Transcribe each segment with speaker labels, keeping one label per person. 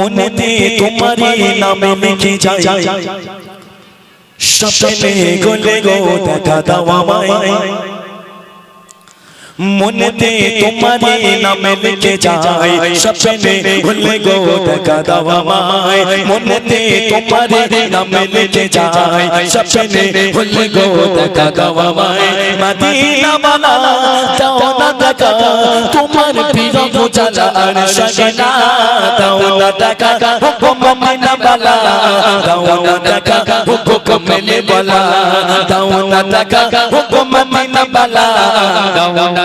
Speaker 1: মনেতে তোমারই নামে লিখে যাই। স্বপ্নে গলে গো দেখা দাও আমায়। মনেতে তোমারই নামে লিখে যায় স্বপ্নে গলে গো দেখা দাও আমায় মনেতে তোমারই নামে লিখে যায় স্বপ্নে গলে গো দেখা দাও আমায় মদিনা বালা দাও না দেখা তোমার প্রিয় গোজালা আর সগনা দাও না দেখা হুকুম মদিনা বালা দাও না দেখা হুকুম মেলে বলা দাও না দেখা হুকুম মদিনা বালা
Speaker 2: দাও না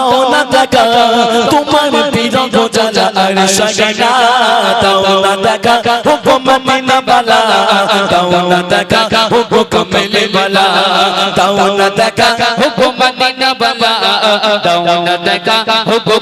Speaker 2: দেখা
Speaker 1: তোমার প্রিয় গোজালা আর সগনা দাও না দেখা হুকুম মদিনা বালা। দাও না দেখা হুকুম মেলে বালা। দাও না দেখা
Speaker 2: হুকুম মদিনা বলা দাও না দেখা হুকুম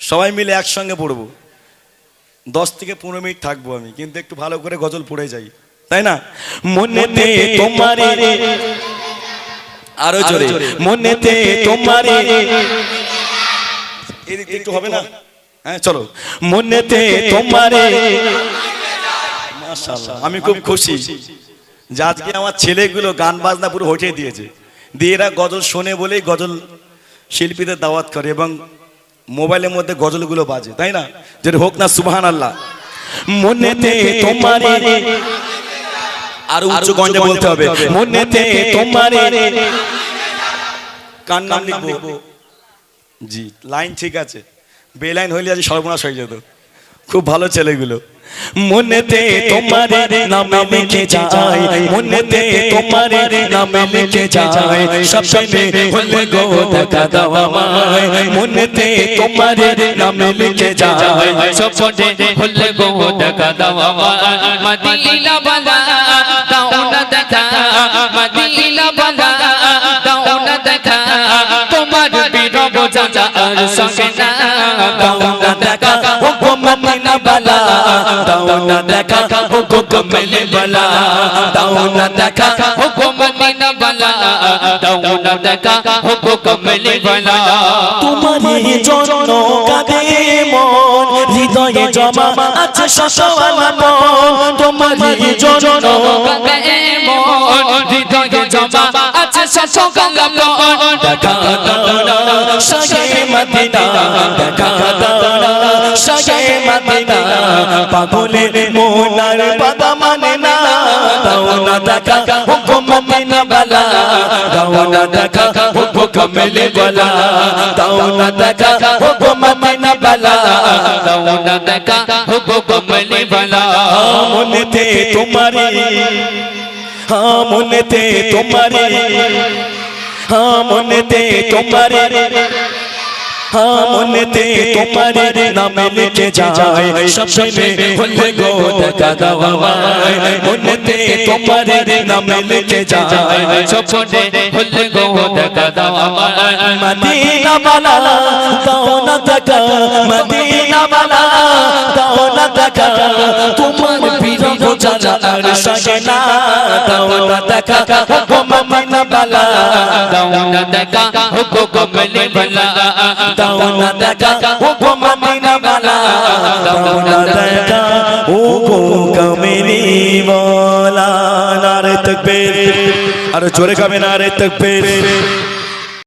Speaker 1: সবাই মিলে একসঙ্গে পড়ব। দশ থেকে পনেরো মিনিট থাকব আমি কিন্তু একটু ভালো করে গজল পড়ে যাই। তাই না? মনেতে তোমারে আরও জোরে। মনেতে তোমারে এদিক একটু হবে না? হ্যাঁ চলো। মনেতে তোমারে আমি খুব খুশি যে আজকে আমার ছেলেগুলো গান বাজনা পুরো হটিয়ে দিয়েছে। দিয়ে এরা গজল শোনে বলেই গজল শিল্পীদের দাওয়াত করে এবং মোবাইলের মধ্যে গজলগুলো বাজে তাই না? যেটা হোক না সুবহান আল্লাহ মনেতে তোমারে আর উচ্চ গঞ্জে বলতে হবে। মনেতে তোমারে কার নাম লিখব? জি লাইন ঠিক আছে। বেলাইন হইলে আজ সর্বনাশ হয়ে যেত। খুব ভালো ছেলেগুলো। মনেতে তোমার নামে লিখে যায়, মনেতে তোমার নামে লিখে যায় স্বপ্নে হলে গো দেখা দাও আমায়, মনেতে তোমার নামে লিখে যায়
Speaker 2: স্বপ্নে হলে গো দেখা দাও আমায়। মদিনা দাও না দেখা, মদিনা বলা, দাও না দেখা, তোমার বিরব জাজা আর সঙ্গে না,
Speaker 1: দাও না দেখা বালা দাও না দেখা হুকুম মেলে বালা দাও না দেখা
Speaker 2: হুকুম মদিনা বলা দাও না দেখা হুকুম মেলে বলা
Speaker 1: তোমারই জন্য কাঁদে মন হৃদয়ে জমা আছে শশওয়ালা মন তোমারই জন্য
Speaker 2: হৃদয়ে জমা আছে সকাল
Speaker 1: দেখা পাগলের মোনার পাতা মানে না। দাও না দেখা হুকুম মদিনা বালা। দাও না দেখা হুকুম মেলে বলা দাও না দেখা হুকুম মদিনা বালা।
Speaker 2: দাও না দেখা হুকুম মেলে বলা
Speaker 1: মনেতে তোমারি হ্যাঁ মনেতে তোমারি হ্যাঁ মনেতে তোমারি। মনেতে তোমারি নামে লিখে যায় স্বপ্নে হলে গো দেখা দাও আমায়। মনেতে তোমারি নামে লিখে যায়
Speaker 2: স্বপ্নে হলে গো দেখা দাও আমায়।
Speaker 1: মদিনা বালা দাও না দেখা মদিনা বালা দাও না দেখা। তোমার পীর গোজালা আর সগনা দাও না দেখা। গো মদিনা বালা
Speaker 2: দাও না দেখা। হুকুম মেলে বলা
Speaker 1: দাও না দেখা গো মদিনা বালা। দাও না দেখা ও গো কমেরি বলা। নারে তকবীর। আর জোরে